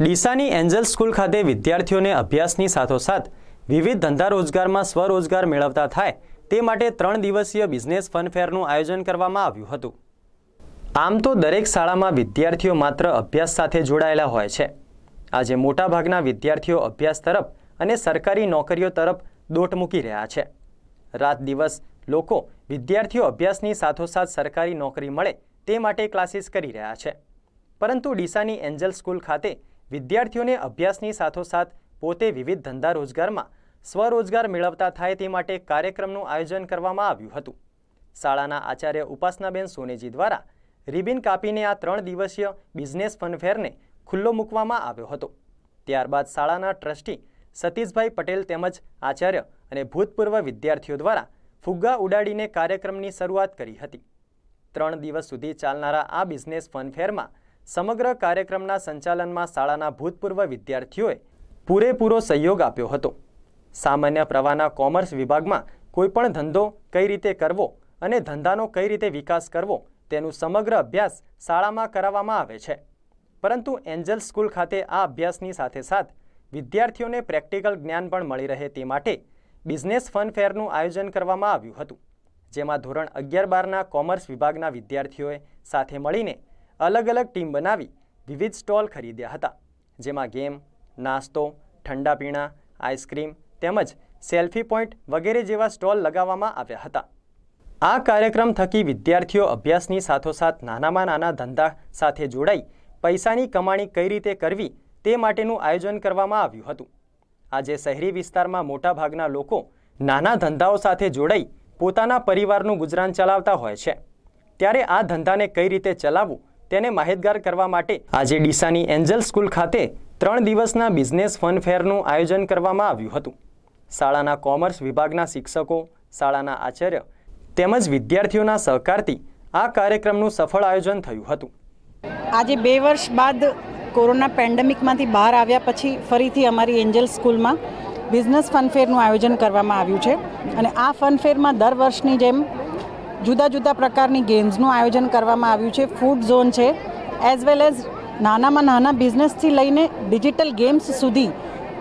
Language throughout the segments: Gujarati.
ડીસાની એન્જલ સ્કૂલ ખાતે વિદ્યાર્થીઓને અભ્યાસની સાથોસાથ વિવિધ ધંધા રોજગારમાં સ્વરોજગાર મેળવતા થાય તે માટે ત્રણ દિવસીય બિઝનેસ ફનફેરનું આયોજન કરવામાં આવ્યું હતું. આમ તો દરેક શાળામાં વિદ્યાર્થીઓ માત્ર અભ્યાસ સાથે જોડાયેલા હોય છે. આજે મોટાભાગના વિદ્યાર્થીઓ અભ્યાસ તરફ અને સરકારી નોકરીઓ તરફ દોટ મૂકી રહ્યા છે. રાત દિવસ લોકો વિદ્યાર્થીઓ અભ્યાસની સાથોસાથ સરકારી નોકરી મળે તે માટે ક્લાસીસ કરી રહ્યા છે. પરંતુ ડીસાની એન્જલ સ્કૂલ ખાતે વિદ્યાર્થીઓને અભ્યાસની સાથોસાથ પોતે વિવિધ ધંધા રોજગારમાં સ્વરોજગાર મેળવતા થાય તે માટે કાર્યક્રમનું આયોજન કરવામાં આવ્યું હતું. શાળાના આચાર્ય ઉપાસનાબેન સોનેજી દ્વારા રિબિન કાપીને આ ત્રણ દિવસીય બિઝનેસ ફનફેરને ખુલ્લો મૂકવામાં આવ્યો હતો. ત્યારબાદ શાળાના ટ્રસ્ટી સતીશભાઈ પટેલ તેમજ આચાર્ય અને ભૂતપૂર્વ વિદ્યાર્થીઓ દ્વારા ફુગ્ગા ઉડાડીને કાર્યક્રમની શરૂઆત કરી હતી. ત્રણ દિવસ સુધી ચાલનારા આ બિઝનેસ ફનફેરમાં સમગ્ર કાર્યક્રમના સંચાલનમાં શાળાના ભૂતપૂર્વ વિદ્યાર્થીઓએ પૂરેપૂરો સહયોગ આપ્યો હતો. સામાન્ય પ્રવાહના કોમર્સ વિભાગમાં કોઈપણ ધંધો કઈ રીતે કરવો અને ધંધાનો કઈ રીતે વિકાસ કરવો તેનું સમગ્ર અભ્યાસ શાળામાં કરાવવામાં આવે છે. પરંતુ એન્જલ સ્કૂલ ખાતે આ અભ્યાસની સાથે સાથ વિદ્યાર્થીઓને પ્રેક્ટિકલ જ્ઞાન પણ મળી રહે તે માટે બિઝનેસ ફન ફેરનું આયોજન કરવામાં આવ્યું હતું, જેમાં ધોરણ અગિયાર બારના કોમર્સ વિભાગના વિદ્યાર્થીઓએ સાથે મળીને અલગ અલગ ટીમ બનાવી વિવિધ સ્ટોલ ખરીદ્યા હતા. જેમાં ગેમ, નાસ્તો, ઠંડા પીણા, આઈસ્ક્રીમ તેમજ સેલ્ફી પોઈન્ટ વગેરે જેવા સ્ટોલ લગાવવામાં આવ્યા હતા. આ કાર્યક્રમ થકી વિદ્યાર્થીઓ અભ્યાસની સાથોસાથ નાનામાં નાના ધંધા સાથે જોડાઈ પૈસાની કમાણી કઈ રીતે કરવી તે માટેનું આયોજન કરવામાં આવ્યું હતું. આજે શહેરી વિસ્તારમાં મોટાભાગના લોકો નાના ધંધાઓ સાથે જોડાઈ પોતાના પરિવારનું ગુજરાન ચલાવતા હોય છે. ત્યારે આ ધંધાને કઈ રીતે ચલાવવું તેને માહિતગાર કરવા માટે આજે ડીસાની એન્જલ સ્કૂલ ખાતે ત્રણ દિવસના બિઝનેસ ફનફેરનું આયોજન કરવામાં આવ્યું હતું. શાળાના કોમર્સ વિભાગના શિક્ષકો, શાળાના આચાર્ય તેમજ વિદ્યાર્થીઓના સહકારથી આ કાર્યક્રમનું સફળ આયોજન થયું હતું. આજે બે વર્ષ બાદ કોરોના પેન્ડેમિકમાંથી બહાર આવ્યા પછી ફરીથી અમારી એન્જલ સ્કૂલમાં બિઝનેસ ફનફેરનું આયોજન કરવામાં આવ્યું છે. અને આ ફનફેરમાં દર વર્ષની જેમ જુદા જુદા પ્રકારની ગેમ્સનું આયોજન કરવામાં આવ્યું છે. ફૂડ ઝોન છે. એઝ વેલ એઝ નાનામાં નાના બિઝનેસથી લઈને ડિજિટલ ગેમ્સ સુધી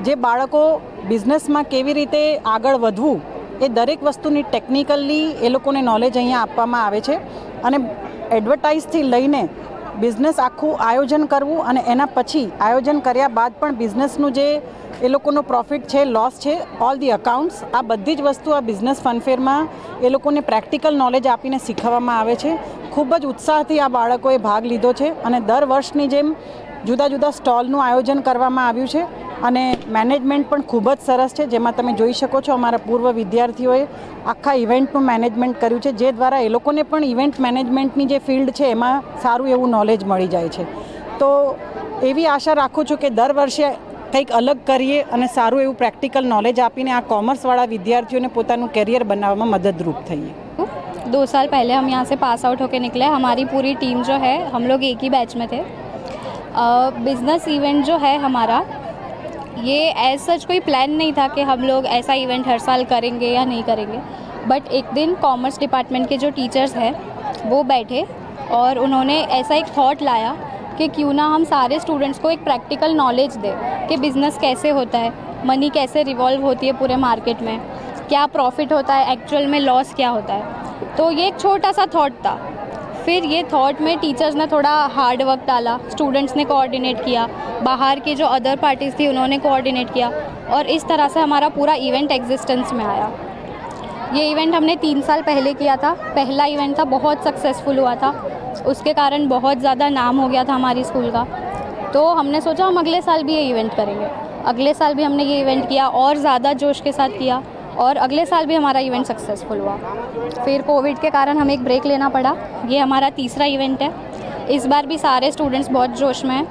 જે બાળકો બિઝનેસમાં કેવી રીતે આગળ વધવું એ દરેક વસ્તુની ટેકનિકલી એ લોકોને નોલેજ અહીંયા આપવામાં આવે છે. અને એડવર્ટાઇઝથી લઈને બિઝનેસ આખું આયોજન કરવું અને એના પછી આયોજન કર્યા બાદ પણ બિઝનેસનું જે એ લોકોનો પ્રોફિટ છે, લોસ છે ઓલ ધી અકાઉન્ટ્સ આ બધી જ વસ્તુ આ બિઝનેસ ફનફેરમાં એ લોકોને પ્રેક્ટિકલ નોલેજ આપીને શીખવવામાં આવે છે. ખૂબ જ ઉત્સાહથી આ બાળકોએ ભાગ લીધો છે અને દર વર્ષની જેમ જુદા જુદા સ્ટોલનું આયોજન કરવામાં આવ્યું છે. અને મેનેજમેન્ટ પણ ખૂબ જ સરસ છે જેમાં તમે જોઈ શકો છો અમારા પૂર્વ વિદ્યાર્થીઓએ આખા ઇવેન્ટનું મેનેજમેન્ટ કર્યું છે જે દ્વારા એ લોકોને પણ ઇવેન્ટ મેનેજમેન્ટની જે ફિલ્ડ છે એમાં સારું એવું નોલેજ મળી જાય છે તો એવી આશા રાખું છું કે દર વર્ષે કંઈક અલગ કરીએ અને સારું એવું પ્રેક્ટિકલ નોલેજ આપીને આ કોમર્સવાળા विद्यार्थियों પોતાનું કેરિયર બનાવવામાં મદદરૂપ થઈએ दो साल पहले हम यहाँ से पास आउट होके निकले हमारी पूरी टीम जो है हम लोग एक ही बैच में थे बिज़नेस इवेंट जो है हमारा ये एज सच कोई प्लान नहीं था कि हम लोग ऐसा इवेंट हर साल करेंगे या नहीं करेंगे। बट एक दिन कॉमर्स डिपार्टमेंट के जो टीचर्स हैं, वो बैठे और उन्होंने ऐसा एक थॉट लाया कि क्यों ना हम सारे स्टूडेंट्स को एक प्रैक्टिकल नॉलेज दें कि बिज़नेस कैसे होता है मनी कैसे रिवॉल्व होती है पूरे मार्केट में, क्या प्रॉफिट होता है एक्चुअल में लॉस क्या होता है। तो ये एक छोटा सा थॉट था। फिर ये थॉट में टीचर्स ने थोड़ा हार्ड वर्क डाला स्टूडेंट्स ने कोऑर्डिनेट किया, बाहर के जो अदर पार्टीज़ थी उन्होंने कोऑर्डिनेट किया और इस तरह से हमारा पूरा इवेंट एग्जिस्टेंस में आया। ये इवेंट हमने तीन साल पहले किया था, पहला इवेंट था, बहुत सक्सेसफुल हुआ था, उसके कारण बहुत ज़्यादा नाम हो गया था हमारी स्कूल का। तो हमने सोचा हम अगले साल भी ये इवेंट करेंगे। अगले साल भी हमने ये इवेंट किया और ज़्यादा जोश के साथ किया। और अगले साल भी हमारा इवेंट सक्सेसफुल हुआ। फिर कोविड के कारण हमें एक ब्रेक लेना पड़ा। ये हमारा तीसरा इवेंट है। इस बार भी सारे स्टूडेंट्स बहुत जोश में हैं।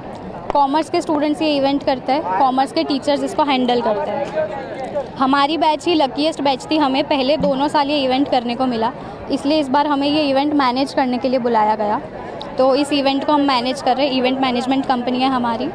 कॉमर्स के स्टूडेंट्स ये इवेंट करते हैं। कॉमर्स के टीचर्स इसको हैंडल करते हैं। हमारी बैच ही लकीस्ट बैच थी। हमें पहले दोनों साल ये इवेंट करने को मिला। इसलिए इस बार हमें ये इवेंट मैनेज करने के लिए बुलाया गया। तो इस इवेंट को हम मैनेज कर रहे हैं। इवेंट मैनेजमेंट कंपनी है हमारी।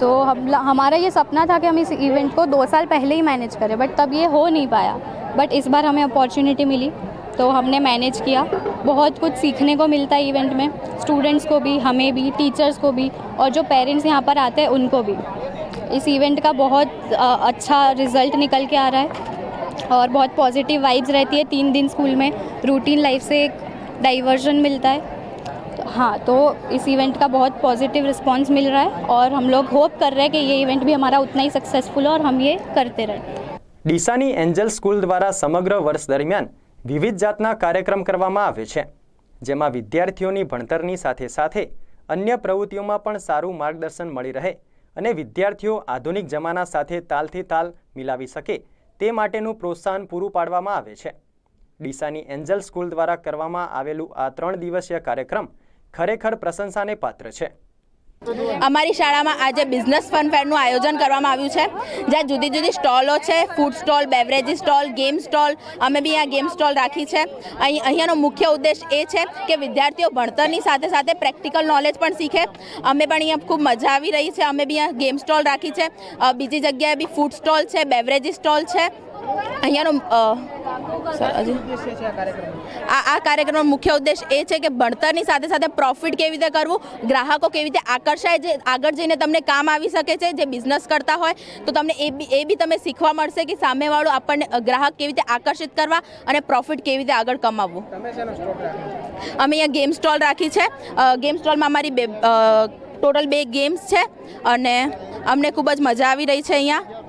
तो हम हमारा ये सपना था कि हम इस इवेंट को दो साल पहले ही मैनेज करें बट तब ये हो नहीं पाया। बट इस बार हमें अपॉर्चुनिटी मिली तो हमने मैनेज किया। बहुत कुछ सीखने को मिलता है इवेंट में स्टूडेंट्स को भी, हमें भी टीचर्स को भी, और जो पेरेंट्स यहाँ पर आते हैं, उनको भी। इस इवेंट का बहुत अच्छा रिज़ल्ट निकल के आ रहा है, और बहुत पॉजिटिव वाइब्स रहती है तीन दिन स्कूल में। रूटीन लाइफ से एक डाइवर्जन मिलता है। हाँ तो इस इवेंट का बहुत पॉजिटिव रिस्पांस मिल रहा है और हम लोग होप कर रहे हैं कि ये इवेंट भी हमारा उतना ही सक्सेसफुल हो और हम ये करते रहें ડીસાની એન્જલ સ્કૂલ દ્વારા સમગ્ર વર્ષ દરમિયાન વિવિધ જાતના કાર્યક્રમ કરવામાં આવે છે જેમાં વિદ્યાર્થીઓની ભણતરની સાથે સાથે અન્ય પ્રવૃત્તિઓમાં પણ સારું માર્ગદર્શન મળી રહે અને વિદ્યાર્થીઓ આધુનિક જમાના સાથે તાલથી તાલ મિલાવી શકે તે માટેનું પ્રોત્સાહન પૂરું પાડવામાં આવે છે ડીસાની એન્જલ સ્કૂલ દ્વારા કરવામાં આવેલું આ ત્રણ દિવસીય કાર્યક્રમ ખરેખર પ્રશંસાને પાત્ર છે. અમારી શાળામાં આજે બિઝનેસ ફન ફેરનું આયોજન કરવામાં આવ્યું છે. જ્યાં જુદી જુદી સ્ટોલો છે food stall beverage stall game stall અમે બી અહીંયા ગેમ સ્ટોલ રાખી છે. અહીં અહીંયાનો મુખ્ય ઉદ્દેશ એ છે કે વિદ્યાર્થીઓ ભણતરની સાથે સાથે પ્રેક્ટિકલ નોલેજ પણ શીખે. અમે પણ અહીંયા ખૂબ મજા આવી રહી છે. અમે બી અહીંયા ગેમ સ્ટોલ રાખી છે. બીજી જગ્યાએ બી ફૂડ સ્ટોલ છે બેવરેજી સ્ટોલ છે. અહીંયાનો? આ આ કાર્યક્રમનો મુખ્ય ઉદ્દેશ એ છે કે ભણતરની સાથે સાથે પ્રોફિટ કેવી રીતે કરવું ગ્રાહકો કેવી રીતે આકર્ષાય જે આગળ જઈને તમને કામ આવી શકે છે જે બિઝનેસ કરતા હોય તો તમને એ બી એ બી તમે શીખવા મળશે કે સામેવાળું આપણને ગ્રાહક કેવી રીતે આકર્ષિત કરવા અને પ્રોફિટ કેવી રીતે આગળ કમાવવું. અમે અહીંયા ગેમ સ્ટોલ રાખી છે. ગેમ સ્ટોલમાં અમારી બે ટોટલ બે ગેમ્સ છે અને અમને ખૂબ જ મજા આવી રહી છે અહીંયા.